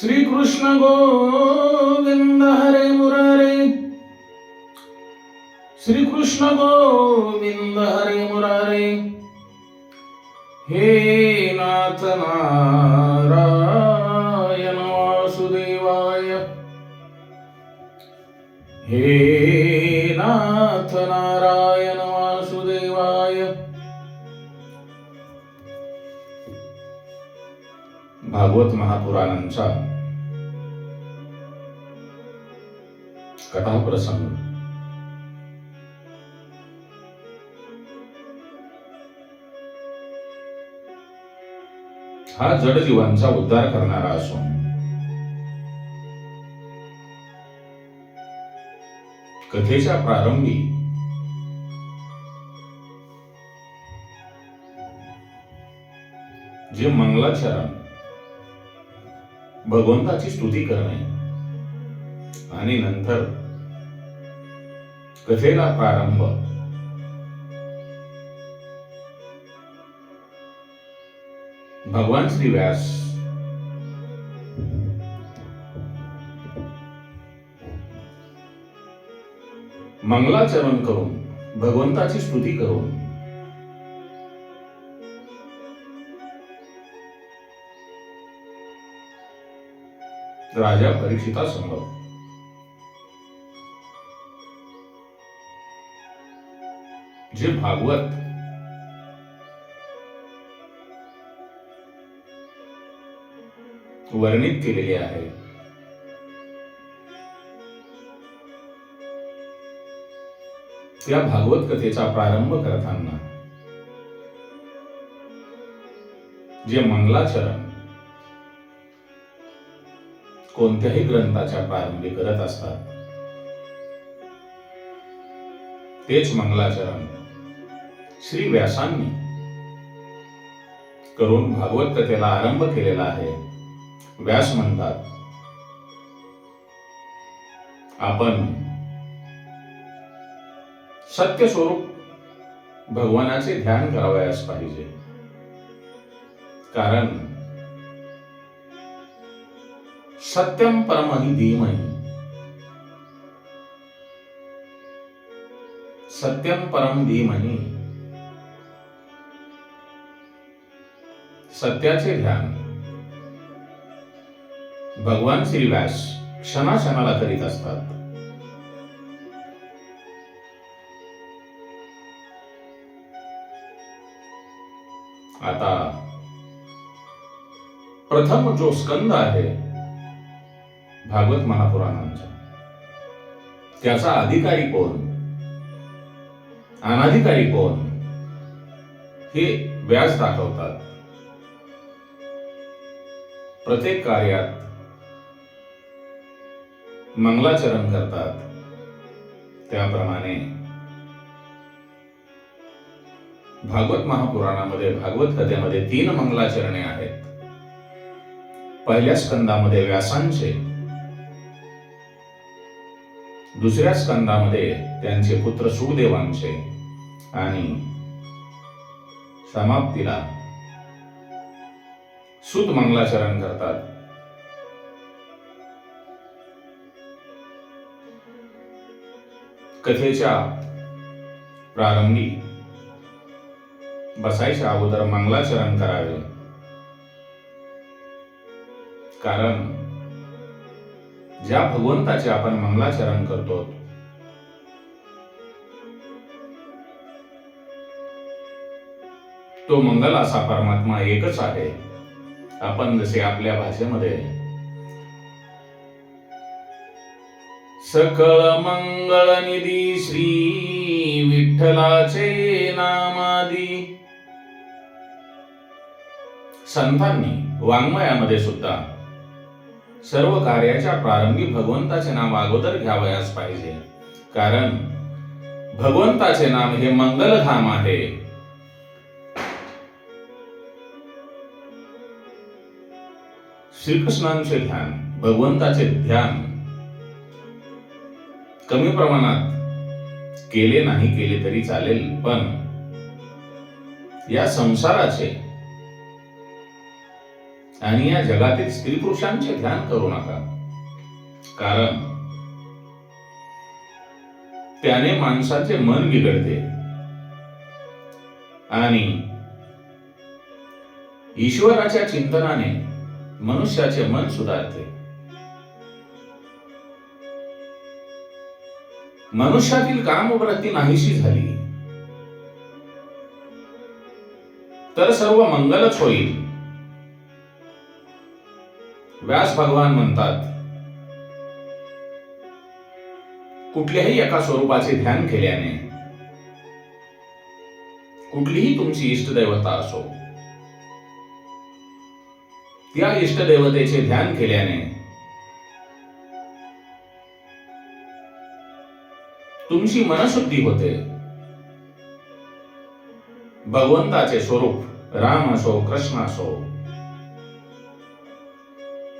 ಶ್ರೀಕೃಷ್ಣ ಗೋವಿಂದ ಹರೇ ಮುರಾರಿ. ಶ್ರೀಕೃಷ್ಣ ಗೋವಿಂದ ಹರೇ ಮುರಾರಿ. ಹೇ ನಾಥನಾರಾಯಣ ವಾಸುದೇವಾಯ. ಹೇ ನಾಥನಾರಾಯಣ भागवत महापुराणांचा कथाप्रसंग हा जड जीवांचा उद्धार करणारा असून कथेच्या प्रारंभी जे मंगलाचरण भगवंताची स्तुती करणे. आणि नंतर कथेला प्रारंभ. भगवान श्री व्यास मंगलाचरण करून भगवंताची स्तुती करून राजा परीक्षिता समोर जे भागवत वर्णित केलेले आहे. त्या भागवत कथेचा प्रारंभ करताना जे मंगलाचरण कोणत्याही ग्रंथाच्या प्रारंभी करत असतात. तेच मंगलाचरण श्री व्यासांनी करून भागवत कथेला आरंभ केलेला आहे. व्यास म्हणतात आपण सत्य स्वरूप भगवानाचे ध्यान करावयास पाहिजे. कारण सत्यम परमहि धीमहि. सत्यम परम धीमहि. सत्याचे ध्यान. भगवान श्री व्यास क्षणाक्षणाला करीत असतात. आता प्रथम जो स्कंद आहे भागवत महापुराणांचा. त्याचा अधिकारी कोण? अनाधिकारी कोण? हे व्यास दाखवतात. प्रत्येक कार्यात मंगलाचरण करतात. त्याप्रमाणे भागवत महापुराणामध्ये भागवत कथेमध्ये तीन मंगलाचरणे आहेत. पहिल्या स्कंदामध्ये व्यासांचे दुसऱ्या स्कंदामध्ये त्यांचे पुत्र सुखदेवांचे आणि समाप्तीला सुत मंगलाचरण करतात. कथेच्या प्रारंभी बसायच्या अगोदर मंगलाचरण करावे. कारण ज्या भगवंताचे आपण मंगलाचरण करतो तो मंगल असा परमात्मा एकच आहे. आपण जसे आपल्या भाषेमध्ये सकळ मंगळ निधी श्री विठ्ठलाचे नामादी संतांनी वाङ्मयामध्ये सुद्धा सर्व कार्याच्या प्रारंभी भगवंताचे नाम अगोदर घ्यावयास पाहिजे. कारण भगवंताचे नाम हे मंगलधाम आहे. श्रीकृष्णांचे ध्यान भगवंताचे ध्यान कमी प्रमाणात केले नाही केले तरी चालेल पण या संसाराचे आणि या जगातील स्त्री पुरुषांचे ध्यान करू नका. कारण त्याने माणसाचे मन बिघडते. आणि ईश्वराच्या चिंतनाने मनुष्याचे मन सुधारते. मनुष्यातील कामवृत्ती नाहीशी झाली. तर सर्व मंगलच होईल. व्यास भगवान म्हणतात कुठल्याही एका स्वरूपाचे ध्यान केल्याने कुठलीही तुमची इष्टदैवता असो त्या इष्टदेवतेचे ध्यान केल्याने तुमची मनशुद्धी होते. भगवंताचे स्वरूप राम असो कृष्ण असो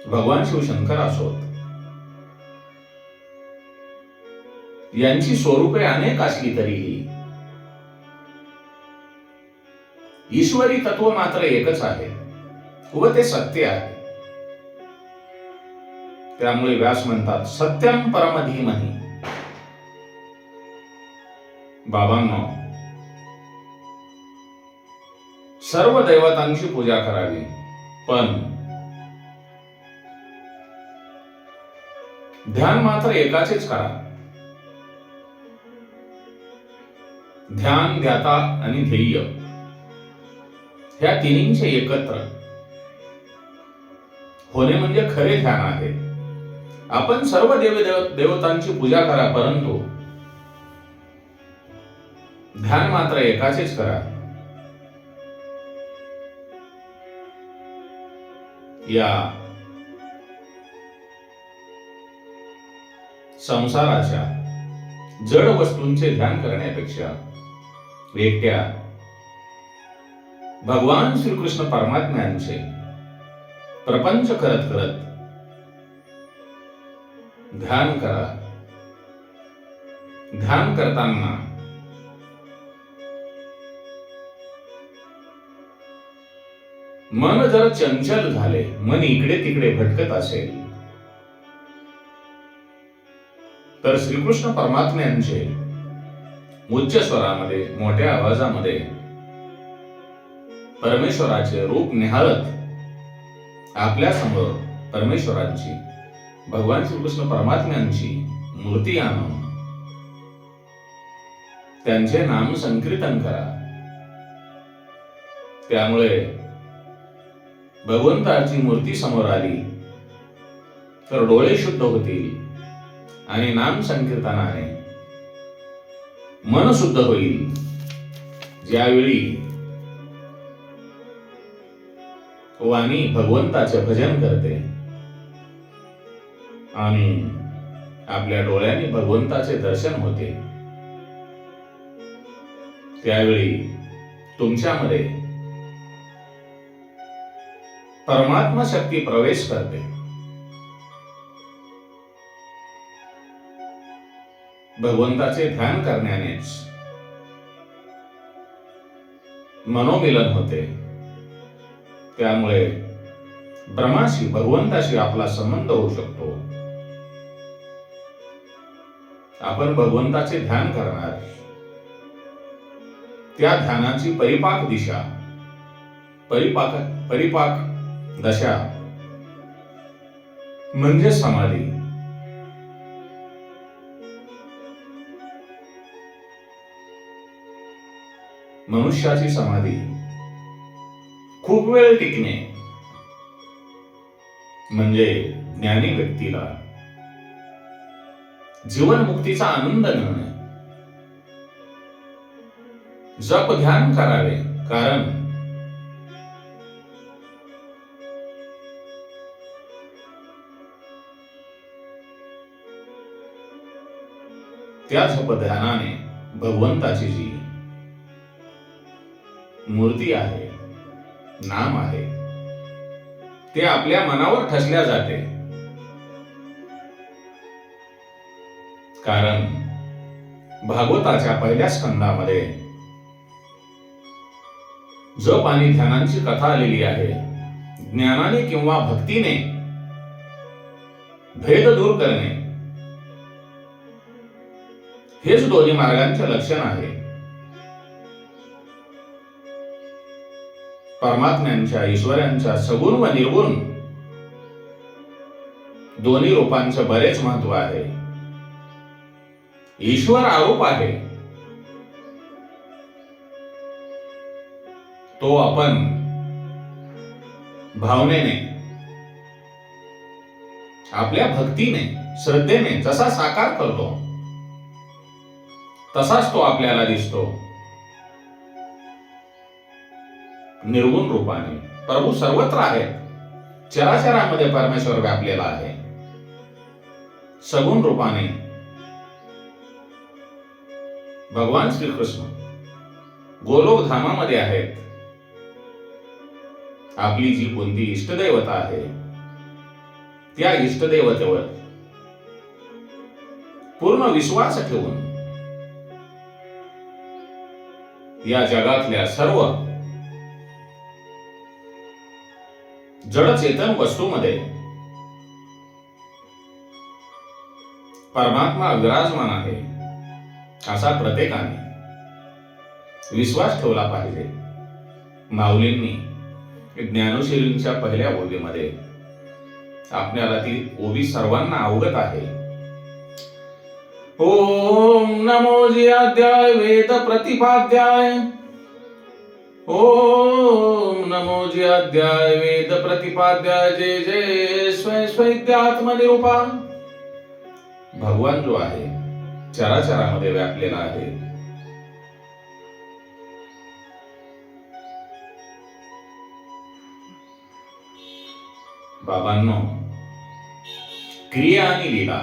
भगवान शिवशंकर असोत. यांची स्वरूपे अनेक असली तरीही ईश्वरी तत्व मात्र एकच आहे व ते सत्य आहे. त्यामुळे व्यास म्हणतात सत्यम परमधीमही. बाबांनो सर्व दैवतांची पूजा करावी पण ध्यान मात्र एकाचेच करा. ध्यान ध्याता आणि ध्येय. ह्या तिन्हींचे एकत्र. होणे म्हणजे खरे ध्यान आहे. आपण सर्व देव देव- देवतांची पूजा करा परंतु ध्यान मात्र एकाचेच करा. या संसाराच्या जड वस्तूंचे ध्यान करण्यापेक्षा एकट्या भगवान श्रीकृष्ण परमात्म्यांचे प्रपंच करत करत ध्यान करा. ध्यान करताना मन जर चंचल झाले मन इकडे तिकडे भटकत असेल तर श्रीकृष्ण परमात्म्यांचे उच्च स्वरामध्ये मोठ्या आवाजामध्ये परमेश्वराचे रूप निहाळत आपल्यासमोर परमेश्वरांची भगवान श्रीकृष्ण परमात्म्यांची मूर्ती आणून त्यांचे नाम संकीर्तन करा. त्यामुळे भगवंताची मूर्ती समोर आली तर डोळे शुद्ध होतील. आणि नाम संकीर्तनाने मन शुद्ध होईल. ज्यावेळी वाणी भगवंताचे भजन करते आणि आपल्या डोळ्याने भगवंताचे दर्शन होते त्यावेळी तुमच्यामध्ये परमात्मा शक्ती प्रवेश करते. भगवंताचे ध्यान करण्यानेच. मनोमिलन होते. त्यामुळे ब्रह्माशी भगवंताशी आपला संबंध होऊ शकतो. आपण भगवंताचे ध्यान करणार. त्या ध्यानाची परिपाक दिशा परिपाक परिपाक दशा म्हणजे समाधी. मनुष्याची समाधी. खूप वेळ टिकणे. म्हणजे ज्ञानी व्यक्तीला. जीवनमुक्तीचा आनंद मिळणे. जप ध्यान करावे कारण त्या जप ध्यानाने भगवंताची जी मूर्ती आहे नाम आहे ते आपल्या मनावर ठसल्या जाते. कारण भागवताच्या पहिल्या स्कंदामध्ये जप आणि ध्यानांची कथा आलेली आहे. ज्ञानाने किंवा भक्तीने भेद दूर करणे. हेच दोन्ही मार्गांचे लक्षण आहे. परमात्म्यांच्या ईश्वरांच्या सगुण व निर्गुण. दोन्ही रूपांचं बरेच महत्त्व आहे. ईश्वर आरोप आहे. तो आपण भावनेने आपल्या भक्तीने श्रद्धेने जसा साकार करतो तसाच तो आपल्याला दिसतो. निर्गुण रूपाने. प्रभू सर्वत्र आहेत. चराचरामध्ये परमेश्वर व्यापलेला आहे. सगुण रूपाने. भगवान श्रीकृष्ण गोलोक धामामध्ये आहेत. आपली जी कोणती इष्टदैवता आहे त्या इष्टदैवतेवर पूर्ण विश्वास ठेवून या जगातल्या सर्व जडचेतन वस्तूमध्ये. परमात्मा विराजमान आहे असा प्रत्येकाने विश्वास ठेवला पाहिजे. माऊलींनी ज्ञानोशिरींच्या पहिल्या ओवीमध्ये आपल्याला ती ओवी सर्वांना अवगत आहे. ओम नमो अध्याय वेद प्रतिपाद्याय ओम नमो जियाध्याय वेद प्रतिपाद्याय जय जय स्वय स्वैत्यात्मनिरूपा भगवान जो आहे चराचरामध्ये व्यापलेला आहे. बाबांनो क्रिया आणि लीला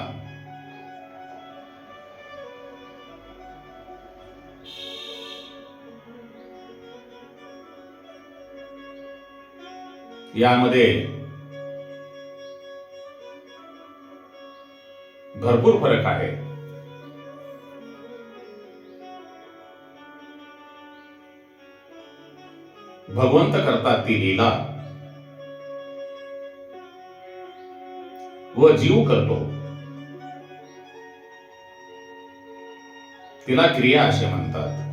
यामध्ये भरपूर फरक आहे. भगवंत करतात ती लीला. व जीव करतो. तिला क्रिया असे म्हणतात.